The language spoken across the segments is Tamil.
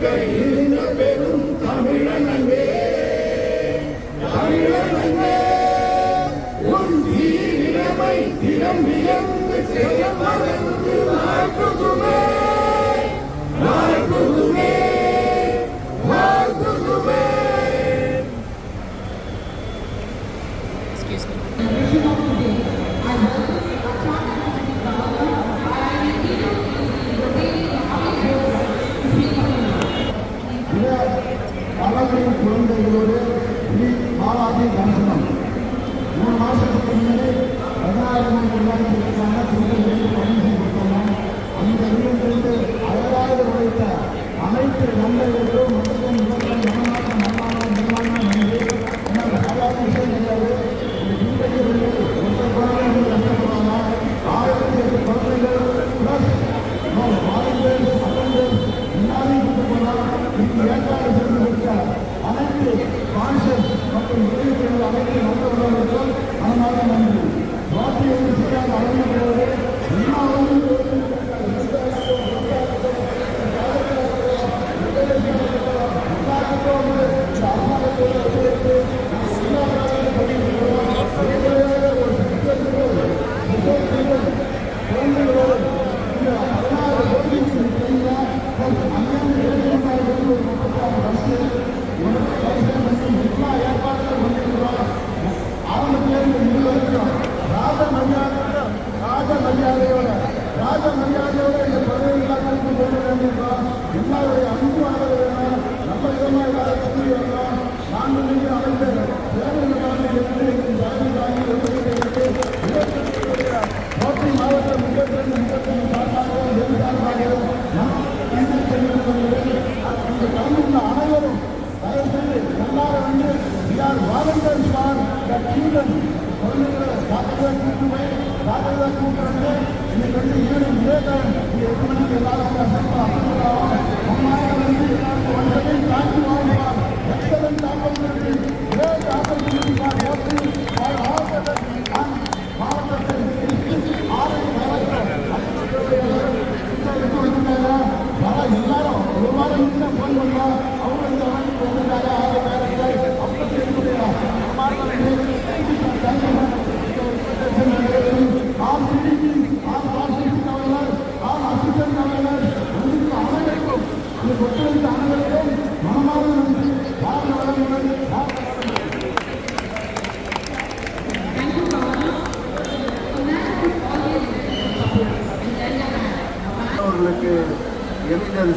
Yeah. குழந்தைகளை டாக்டரை கூட்டு போய் டாக்டரை கூட்டுறது இன்னைக்கு வந்து ஈவினிங் இதே டைம் எட்டு மணிக்கு எல்லாரும் அம்மாயிரம் வந்து எல்லாருக்கும் one second thank you all for excellent opportunity great opportunity for working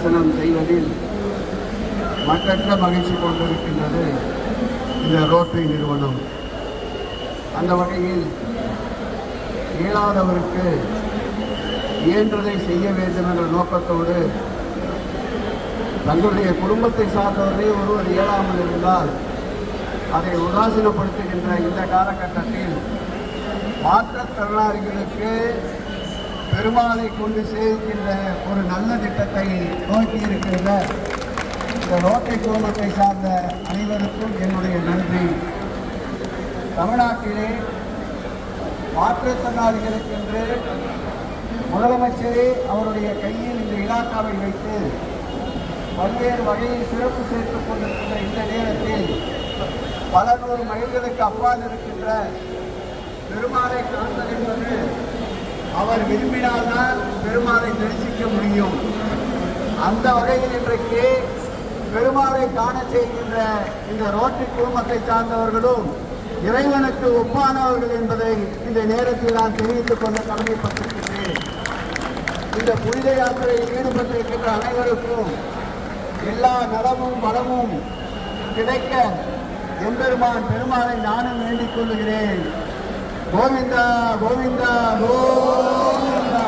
தரிசனம் செய்வதில் மற்றற்ற மகிழ்ச்சி கொண்டிருக்கின்றது இந்த ரோட்டரி நிறுவனம். அந்த வகையில் இயலாதவருக்கு இயன்றதை செய்ய வேண்டும் என்ற நோக்கத்தோடு தங்களுடைய குடும்பத்தை சார்ந்தவர்களே ஒருவர் இயலாமல் இருந்தால் அதை உதாசீனப்படுத்துகின்ற இந்த காலகட்டத்தில் மாற்றுத்திறனாளிகளுக்கு பெருமாளை கொண்டு சேர்க்கின்ற ஒரு நல்ல திட்டத்தை நோக்கி இருக்கின்ற இந்த ரோட்டை குடும்பத்தை சார்ந்த அனைவருக்கும் என்னுடைய நன்றி. தமிழ்நாட்டிலே மாற்றுத்திறனாளிகளுக்கென்று முதலமைச்சரே அவருடைய கையில் இந்த இலாக்காவை வைத்து பல்வேறு வகையில் சிறப்பு சேர்த்துக் கொண்டிருக்கின்ற இந்த நேரத்தில் பல நூறு மைல்களுக்கு அப்பால் இருக்கின்ற பெருமாளை காண்பது என்பது அவர் விரும்பினால்தான் பெருமாளை தரிசிக்க முடியும். அந்த வகையில் இன்றைக்கு பெருமாளை காண செய்கின்ற இந்த ரோட்டி குழுமத்தை சார்ந்தவர்களும் இறைவனுக்கு ஒப்பானவர்கள் என்பதை இந்த நேரத்தில் நான் தெரிவித்துக் கொள்ள கடமைப்பட்டிருக்கின்றேன். இந்த புனித யாத்திரையில் ஈடுபட்டிருக்கின்ற அனைவருக்கும் எல்லா நலமும் பலமும் கிடைக்க எம்பெருமான் பெருமானை நானும் வேண்டிக் கொள்கிறேன் கோவிந்தா கோவிந்தா கோவிந்தா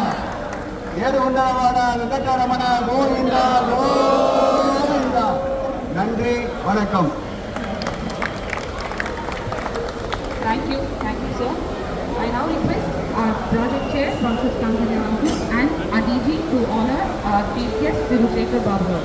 ஏடு கொண்டவன வெங்கடரமண கோவிந்தா கோவிந்தா நன்றி வணக்கம் Thank you, thank you, sir. I now request our project chair, Francis Kankanyamanku, and DG to honor our guest, Virushekar Babu.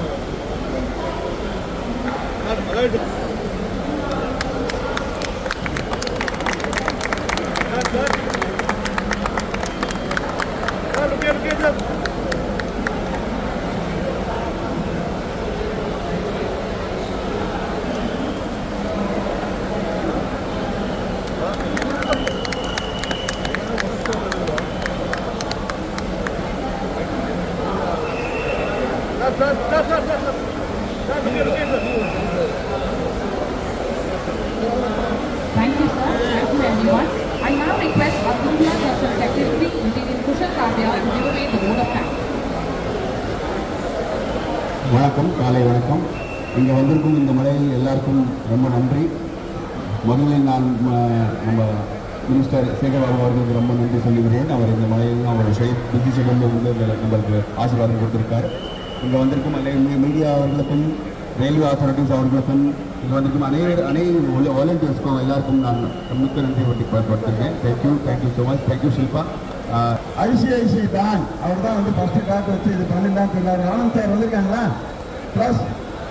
Thank you, sir. Thank you, everyone. I now request Abdullah Dr. Secretary, Engineer Kushal Kabya, to give away the vote of thanks. வணக்கம் காலை வணக்கம் இங்கே வந்திருக்கும் இந்த மலையில் எல்லாருக்கும் ரொம்ப நன்றி முதலில் நான் நம்ம மினிஸ்டர் சேகர்பாபு அவர்களுக்கு ரொம்ப நன்றி சொல்லுகிறேன் அவர் இந்த மலையில் அவர் ஷெய்த் புத்தி செல்வம் வந்து நம்மளுக்கு ஆசீர்வாதம் கொடுத்திருக்கார் இங்கே வந்திருக்கும் அல்லது மீடியா அவர்களுக்கும் ரயில்வே அத்தாரிட்டிஸ் அவர்களுக்கும் இங்கே வந்திருக்கும் அனைவரு அனைத்து வாலண்டியர்ஸ்க்கும் எல்லாருக்கும் நான் மிக்க நன்றி படுத்திருக்கேன் thank you thank you so much thank you Shilpa ICIC bank அவர் தான் வந்து ஃபஸ்ட்டு டாக் வச்சு இது பண்ணிடலான்னு சொன்னார் ஆனந்த் சார் வந்திருக்காங்களா? Plus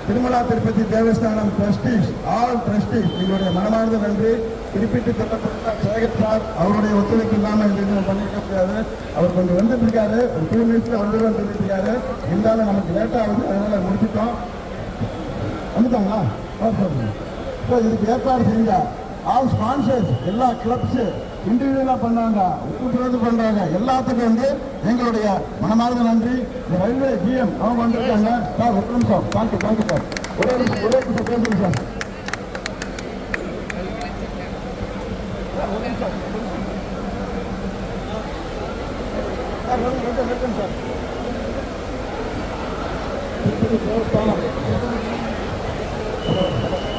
Tirumala Tirupati Devasthanam trustees all trustees எங்களுடைய மனமார்ந்த நன்றி. குறிப்பிட்டு சொல்லப்பட்ட சேகர் சார் அவருடைய ஒத்துழைப்பு இல்லாமல் இது பண்ணிருக்க முடியாது. அவர் கொஞ்சம் வந்துட்டு இருக்காரு ஒரு டூ மினிட்ஸில் வந்துடுவேன் சொல்லிட்டு இருக்காரு இருந்தாலும் நமக்கு லேட்டாக ஆகுது. அதனால முடிச்சுட்டோம். வந்துட்டாங்களா? ஸோ இதுக்கு ஏற்பாடு செஞ்ச. ஆல் ஸ்பான்சர்ஸ் எல்லா கிளப்ஸு இண்டிவிஜுவலாக பண்ணாங்க. உறுப்பினர் பண்ணுறாங்க எல்லாத்துக்கும் வந்து எங்களுடைய மனமார்ந்த நன்றி. இந்த ரயில்வே ஜிஎம் அவங்க வந்திருக்காங்க. சார் ஒரு நிமிஷம். Thank you thank you sir. ஒரே நிமிஷம். ஒரே நிமிஷம். பேசுங்க sir. Sir you.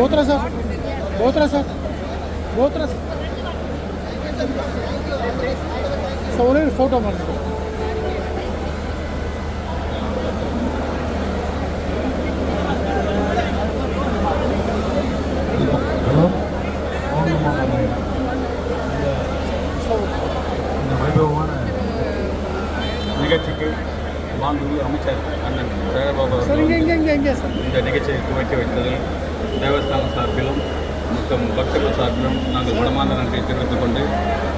Otra, sir. Otra, sir. Otra, sir. So ஒரே ஒரு ஃபோட்டோ பண்ணுறோம் நிகழ்ச்சிக்கு மாண்புமிகு அமைச்சர் அண்ணன் ஜெயபாபு இந்த நிகழ்ச்சியை துவக்கி வைத்ததில் தேவஸ்தான சார்பிலும் மற்றும் பக்தர்கள் சார்பிலும் நாங்கள் மனமார்ந்த நன்றியை தெரிவித்துக் கொண்டு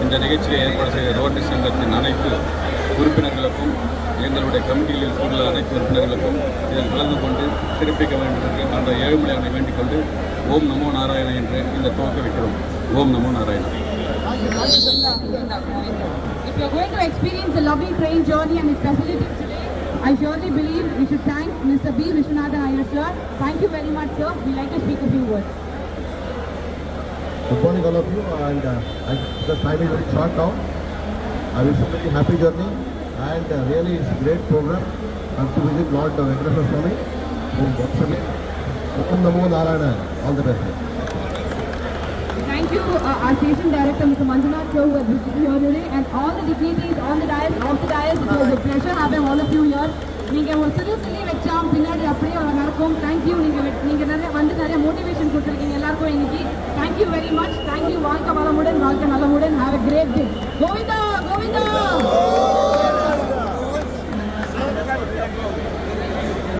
இந்த நிகழ்ச்சியை ஏற்பாடு செய்த ரோட்டரி சங்கத்தின் அனைத்து உறுப்பினர்களுக்கும் எங்களுடைய கமிட்டியில் உள்ள அனைத்து உறுப்பினர்களுக்கும் இதில் கலந்து கொண்டு சிறப்பிக்க வேண்டும் என்று அந்த ஏழுமலையானை வேண்டிக் கொண்டு ஓம் நமோ நாராயண என்று இந்த துவக்க வைக்கிறோம் ஓம் நமோ Narayana If you're going to experience a lovely train journey and its facilities today, I surely believe we should thank Mr. B. Vishwanathan Iyer, sir. Thank you very much, sir. We'd like to speak a few words. Good morning, all of you, and uh, I, the time is very short now. I wish you a very happy journey, and uh, really it's a great program. I Come to visit Lord uh, Venkateswara Swami, whom Vakshami, Om Namo Narayana, all the best. Thank you, uh, our station director, Mr. Manjunath, sir, who has visited here today, and all the dignitaries on the dais, off the dais. It was a pleasure having நீங்கள் ஒரு சிறு சிறு வச்சாம் பின்னாடி அப்படியே நடக்கும். தேங்க்யூ நீங்கள் நீங்கள் நீங்க நிறைய வந்து நிறைய மோட்டிவேஷன் கொடுத்துருக்கீங்க எல்லாருக்கும் இன்னைக்கு. தேங்க்யூ வெரி மச் தேங்க்யூ வாழ்க்கை வளமுடன் வாழ்க்கை நலமுடன். Have a great day Govinda Govinda!